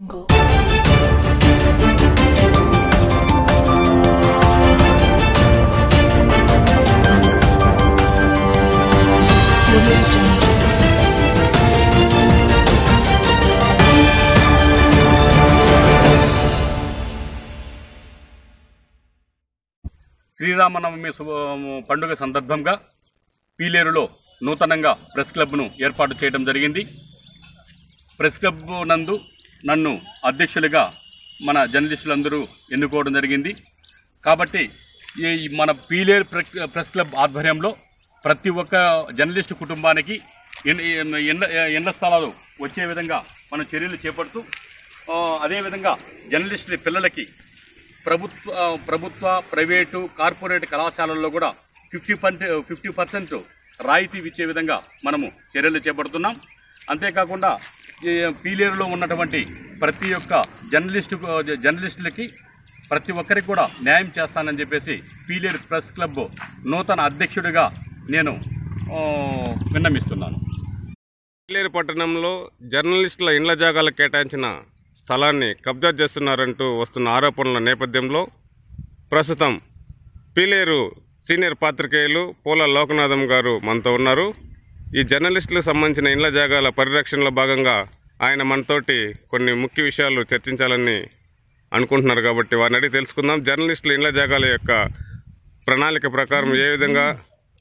Go. Sri Rama Navami శుభ పండుగ సందర్భంగా పీలేరులో నూతనంగా ప్రెస్ క్లబ్ను ఏర్పాటు చేయడం జరిగింది ప్రెస్ క్లబ్ నందు నన్ను అధ్యక్షులుగా మన జర్నలిస్టులందరూ ఎన్నుకోవడం జరిగింది. కాబట్టి ఈ మన పీలేరు ప్రెస్ క్లబ్ ఆధ్వర్యంలో ప్రతి ఒక్క జర్నలిస్టు కుటుంబానికి ఎండ ఎండ స్థలాలు వచ్చే విధంగా మనం చర్యలు చేపడుతూ అదేవిధంగా జర్నలిస్టుల పిల్లలకి ప్రభుత్వ ప్రభుత్వ ప్రైవేటు కార్పొరేట్ కళాశాలల్లో కూడా ఫిఫ్టీ పర్సెంట్ ఫిఫ్టీ పర్సెంట్ రాయితీ ఇచ్చే విధంగా మనము చర్యలు చేపడుతున్నాం. అంతేకాకుండా పీలేరులో ఉన్నటువంటి ప్రతి ఒక్క జర్నలిస్టు జర్నలిస్టులకి ప్రతి ఒక్కరికి కూడా న్యాయం చేస్తానని చెప్పేసి పీలేరు ప్రెస్ క్లబ్ నూతన అధ్యక్షుడిగా నేను విన్నమిస్తున్నాను. పీలేరు పట్టణంలో జర్నలిస్టుల ఇండ్ల జాగాలకు కేటాయించిన స్థలాన్ని కబ్జా చేస్తున్నారంటూ వస్తున్న ఆరోపణల నేపథ్యంలో ప్రస్తుతం పీలేరు సీనియర్ పాత్రికేయులు పోల లోకనాథం గారు మనతో ఉన్నారు. ఈ జర్నలిస్టులకు సంబంధించిన ఇండ్ల జాగాల పరిరక్షణలో భాగంగా ఆయన మనతోటి కొన్ని ముఖ్య విషయాలు చర్చించాలని అనుకుంటున్నారు కాబట్టి వారిని అడిగి తెలుసుకుందాం. జర్నలిస్టులు ఇండ్ల జాగాల యొక్క ప్రణాళిక ప్రకారం ఏ విధంగా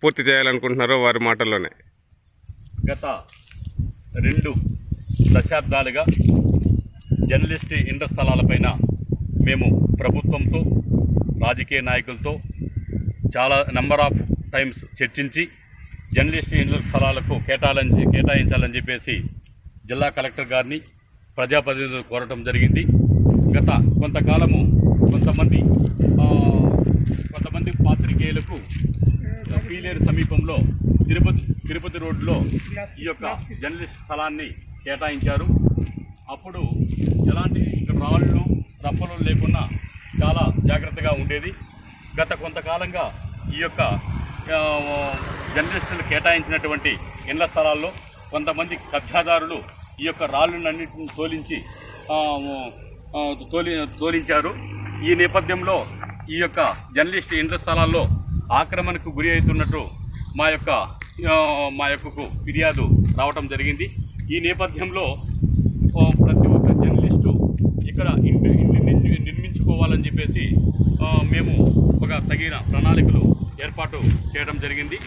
పూర్తి చేయాలనుకుంటున్నారో వారి మాటల్లోనే. గత రెండు దశాబ్దాలుగా జర్నలిస్ట్ ఇండ్ల స్థలాలపైన మేము ప్రభుత్వంతో రాజకీయ నాయకులతో చాలా నెంబర్ ఆఫ్ టైమ్స్ చర్చించి జర్నలిస్ట్ ఇండ్ల స్థలాలకు కేటాయించి కేటాయించాలని చెప్పేసి జిల్లా కలెక్టర్ గారిని ప్రజాప్రతినిధులు కోరటం జరిగింది. గత కొంతకాలము కొంతమంది కొంతమంది పాత్రికేయులకు పీలేరు సమీపంలో తిరుపతి తిరుపతి రోడ్లో ఈ యొక్క జర్నలిస్ట్ స్థలాన్ని కేటాయించారు. అప్పుడు ఎలాంటి ఇక్కడ రాళ్ళు రప్పలు లేకుండా చాలా జాగ్రత్తగా ఉండేది. గత కొంతకాలంగా ఈ యొక్క జర్నలిస్టులు కేటాయించినటువంటి ఇళ్ళ స్థలాల్లో కొంతమంది కబ్జాదారులు ఈ యొక్క రాళ్ళన్నింటిని తోలించి తోలి తోలించారు. ఈ నేపథ్యంలో ఈ యొక్క జర్నలిస్ట్ ఇండ్ల స్థలాల్లో ఆక్రమణకు గురి అవుతున్నట్టు మా యొక్క మా యొక్కకు ఫిర్యాదు రావటం జరిగింది. ఈ నేపథ్యంలో ప్రతి ఒక్క జర్నలిస్టు ఇక్కడ ఇంటి ఇంటి నిర్మించుకోవాలని చెప్పేసి మేము ఒక తగిన ప్రణాళికలు ఏర్పాటు చేయడం జరిగింది.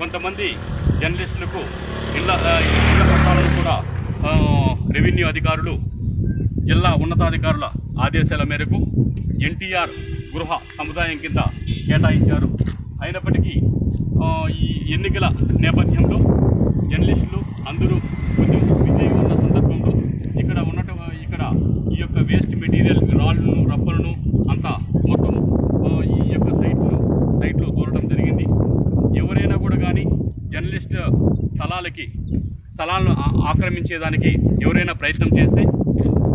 కొంతమంది జర్నలిస్టులకు ఇళ్ళ ఇళ్ళ పట్టాలను కూడా రెవెన్యూ అధికారులు జిల్లా ఉన్నతాధికారుల ఆదేశాల మేరకు ఎన్టీఆర్ గృహ సముదాయం కింద కేటాయించారు. అయినప్పటికీ ఈ ఎన్నికల నేపథ్యంలో జర్నలిస్టులు అందరూ కొంచెం బిజీ ఉన్న సందర్భంలో ఇక్కడ ఉన్నట్టు ఇక్కడ ఈ యొక్క వేస్ట్ మెటీరియల్ రాళ్ళను రప్పలను అంతా మొత్తం ఆ, ఈ యొక్క సైట్లు సైట్లో తోలడం జరిగింది ఎవరైనా కూడా కానీ జర్నలిస్ట్ స్థలాలకి స్థలాలను ఆక్రమించేదానికి ఎవరైనా ప్రయత్నం చేస్తే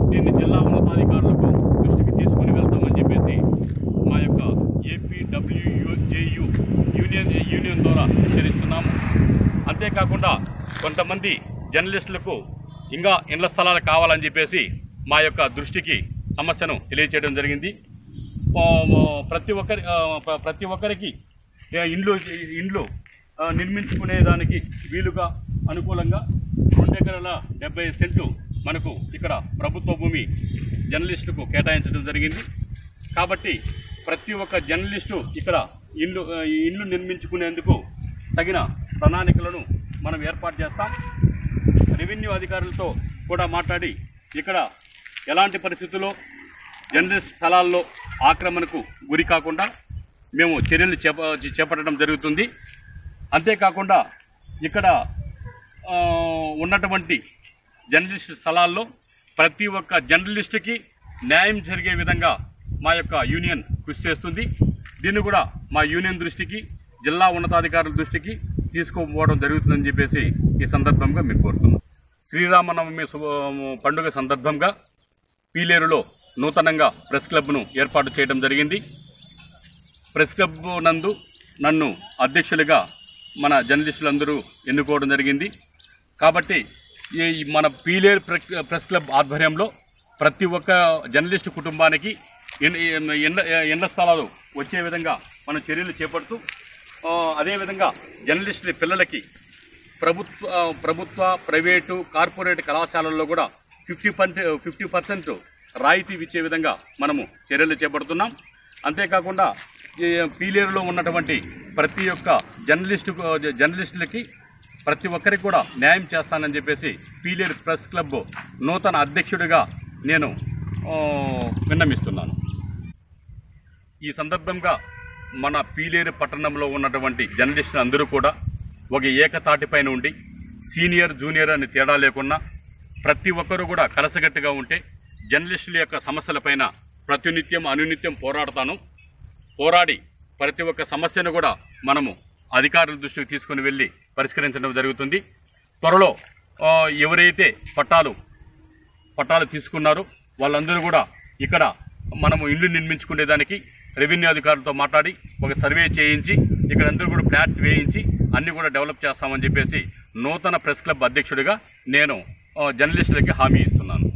దీన్ని జిల్లా ఉన్నతాధికారులకు దృష్టికి తీసుకుని వెళ్తామని చెప్పేసి మా యొక్క ఏపీడబ్ల్యూజేయు యూనియన్ యూనియన్ ద్వారా హెచ్చరిస్తున్నాము. అంతేకాకుండా కొంతమంది జర్నలిస్టులకు ఇంకా ఇండ్ల స్థలాలు కావాలని చెప్పేసి మా యొక్క దృష్టికి సమస్యను తెలియచేయడం జరిగింది. ప్రతి ఒక్కరి ప్రతి ఒక్కరికి ఇండ్లు ఇండ్లు నిర్మించుకునేదానికి వీలుగా అనుకూలంగా రెండు ఎకరాల డెబ్బై సెంట్లు మనకు ఇక్కడ ప్రభుత్వ భూమి జర్నలిస్టులకు కేటాయించడం జరిగింది. కాబట్టి ప్రతి ఒక్క జర్నలిస్టు ఇక్కడ ఇల్లు ఇల్లు నిర్మించుకునేందుకు తగిన ప్రణాళికలను మనం ఏర్పాటు చేస్తాం. రెవెన్యూ అధికారులతో కూడా మాట్లాడి ఇక్కడ ఎలాంటి పరిస్థితుల్లో జర్నలిస్ట్ స్థలాల్లో ఆక్రమణకు గురి కాకుండా మేము చర్యలు చేప చేపట్టడం జరుగుతుంది. అంతేకాకుండా ఇక్కడ ఉన్నటువంటి జర్నలిస్ట్ స్థలాల్లో ప్రతి ఒక్క జర్నలిస్టుకి న్యాయం జరిగే విధంగా మా యొక్క యూనియన్ కృషి చేస్తుంది. దీన్ని కూడా మా యూనియన్ దృష్టికి జిల్లా ఉన్నతాధికారుల దృష్టికి తీసుకోపోవడం జరుగుతుందని చెప్పేసి ఈ సందర్భంగా మేము కోరుతున్నాం. శ్రీరామనవమి పండుగ సందర్భంగా పీలేరులో నూతనంగా ప్రెస్ క్లబ్ను ఏర్పాటు చేయడం జరిగింది. ప్రెస్ క్లబ్ నందు నన్ను అధ్యక్షులుగా మన జర్నలిస్టులందరూ ఎన్నుకోవడం జరిగింది. కాబట్టి ఈ మన పీలేరు ప్రెస్ క్లబ్ ఆధ్వర్యంలో ప్రతి ఒక్క జర్నలిస్టు కుటుంబానికి ఎండ ఎండ స్థలాలు వచ్చే విధంగా మనం చర్యలు చేపడుతూ అదేవిధంగా జర్నలిస్టుల పిల్లలకి ప్రభుత్వ ప్రభుత్వ ప్రైవేటు కార్పొరేట్ కళాశాలల్లో కూడా ఫిఫ్టీ పర్సెంట్ ఫిఫ్టీ పర్సెంట్ రాయితీ ఇచ్చే విధంగా మనము చర్యలు చేపడుతున్నాం. అంతేకాకుండా పీలేరులో ఉన్నటువంటి ప్రతి ఒక్క జర్నలిస్టు జర్నలిస్టులకి ప్రతి ఒక్కరికి కూడా న్యాయం చేస్తానని చెప్పేసి పీలేరు ప్రెస్ క్లబ్ నూతన అధ్యక్షుడిగా నేను విన్నమిస్తున్నాను. ఈ సందర్భంగా మన పీలేరు పట్టణంలో ఉన్నటువంటి జర్నలిస్టులు అందరూ కూడా ఒక ఏకతాటిపైన ఉండి సీనియర్ జూనియర్ అని తేడా లేకుండా ప్రతి ఒక్కరూ కూడా కలసగట్టుగా ఉంటే జర్నలిస్టుల యొక్క సమస్యలపైన ప్రతినిత్యం అనునిత్యం పోరాడతాను. పోరాడి ప్రతి ఒక్క సమస్యను కూడా మనము అధికారుల దృష్టికి తీసుకుని వెళ్ళి పరిష్కరించడం జరుగుతుంది. త్వరలో ఎవరైతే పట్టాలు పట్టాలు తీసుకున్నారో వాళ్ళందరూ కూడా ఇక్కడ మనము ఇల్లు నిర్మించుకునేదానికి రెవెన్యూ అధికారులతో మాట్లాడి ఒక సర్వే చేయించి ఇక్కడ అందరూ కూడా ఫ్లాట్స్ వేయించి అన్నీ కూడా డెవలప్ చేస్తామని చెప్పేసి నూతన ప్రెస్ క్లబ్ అధ్యక్షుడిగా నేను జర్నలిస్టులకి హామీ ఇస్తున్నాను.